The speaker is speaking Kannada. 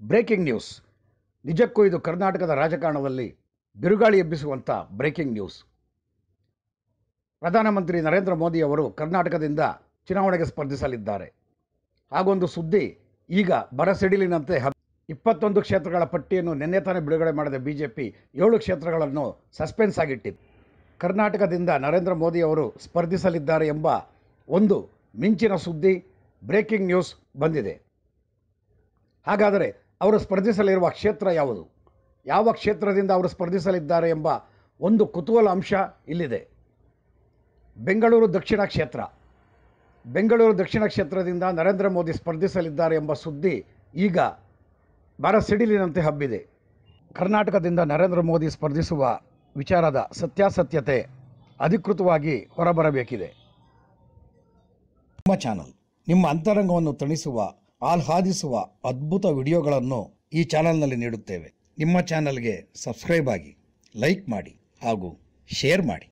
Breaking news. ನಿಜಕ್ಕೂ ಇದು ಕರ್ನಾಟಕದ ರಾಜಕಾರಣದಲ್ಲಿ ಬಿರುಗಾಳಿ ಎಬ್ಬಿಸುವಂಥ ಬ್ರೇಕಿಂಗ್ ನ್ಯೂಸ್. ಪ್ರಧಾನಮಂತ್ರಿ ನರೇಂದ್ರ ಮೋದಿ ಅವರು ಕರ್ನಾಟಕದಿಂದ ಚುನಾವಣೆಗೆ ಸ್ಪರ್ಧಿಸಲಿದ್ದಾರೆ. ಹಾಗೊಂದು ಸುದ್ದಿ, ಈಗ ಬರಸಿಡಿಲಿನಂತೆ ಹಬ್ ಇಪ್ಪತ್ತೊಂದು ಕ್ಷೇತ್ರಗಳ ಪಟ್ಟಿಯನ್ನು ನಿನ್ನೆ ತಾನೇ ಬಿಡುಗಡೆ ಮಾಡಿದ ಬಿ ಜೆ ಪಿ ಏಳು ಕ್ಷೇತ್ರಗಳನ್ನು ಸಸ್ಪೆನ್ಸ್ ಆಗಿಟ್ಟಿದೆ. ಕರ್ನಾಟಕದಿಂದ ನರೇಂದ್ರ ಮೋದಿ ಅವರು ಸ್ಪರ್ಧಿಸಲಿದ್ದಾರೆ ಎಂಬ ಒಂದು ಮಿಂಚಿನ ಸುದ್ದಿ, ಬ್ರೇಕಿಂಗ್ ನ್ಯೂಸ್ ಬಂದಿದೆ. ಹಾಗಾದರೆ ಅವರು ಸ್ಪರ್ಧಿಸಲಿರುವ ಕ್ಷೇತ್ರ ಯಾವುದು? ಯಾವ ಕ್ಷೇತ್ರದಿಂದ ಅವರು ಸ್ಪರ್ಧಿಸಲಿದ್ದಾರೆ ಎಂಬ ಒಂದು ಕುತೂಹಲ ಅಂಶ ಇಲ್ಲಿದೆ. ಬೆಂಗಳೂರು ದಕ್ಷಿಣ ಕ್ಷೇತ್ರ. ಬೆಂಗಳೂರು ದಕ್ಷಿಣ ಕ್ಷೇತ್ರದಿಂದ ನರೇಂದ್ರ ಮೋದಿ ಸ್ಪರ್ಧಿಸಲಿದ್ದಾರೆ ಎಂಬ ಸುದ್ದಿ ಈಗ ಬರ ಸಿಡಿಲಿನಂತೆ ಹಬ್ಬಿದೆ. ಕರ್ನಾಟಕದಿಂದ ನರೇಂದ್ರ ಮೋದಿ ಸ್ಪರ್ಧಿಸುವ ವಿಚಾರದ ಸತ್ಯಾಸತ್ಯತೆ ಅಧಿಕೃತವಾಗಿ ಹೊರಬರಬೇಕಿದೆ. ನಿಮ್ಮ ಚಾನಲ್, ನಿಮ್ಮ ಅಂತರಂಗವನ್ನು ತಣಿಸುವ ಆಹ್ಲಾದಿಸುವ ಅದ್ಭುತ ವಿಡಿಯೋಗಳನ್ನು ಈ ಚಾನಲ್ನಲ್ಲಿ ನೀಡುತ್ತೇವೆ. ನಿಮ್ಮ ಚಾನಲ್ಗೆ ಸಬ್ಸ್ಕ್ರೈಬ್ ಆಗಿ, ಲೈಕ್ ಮಾಡಿ ಹಾಗೂ ಶೇರ್ ಮಾಡಿ.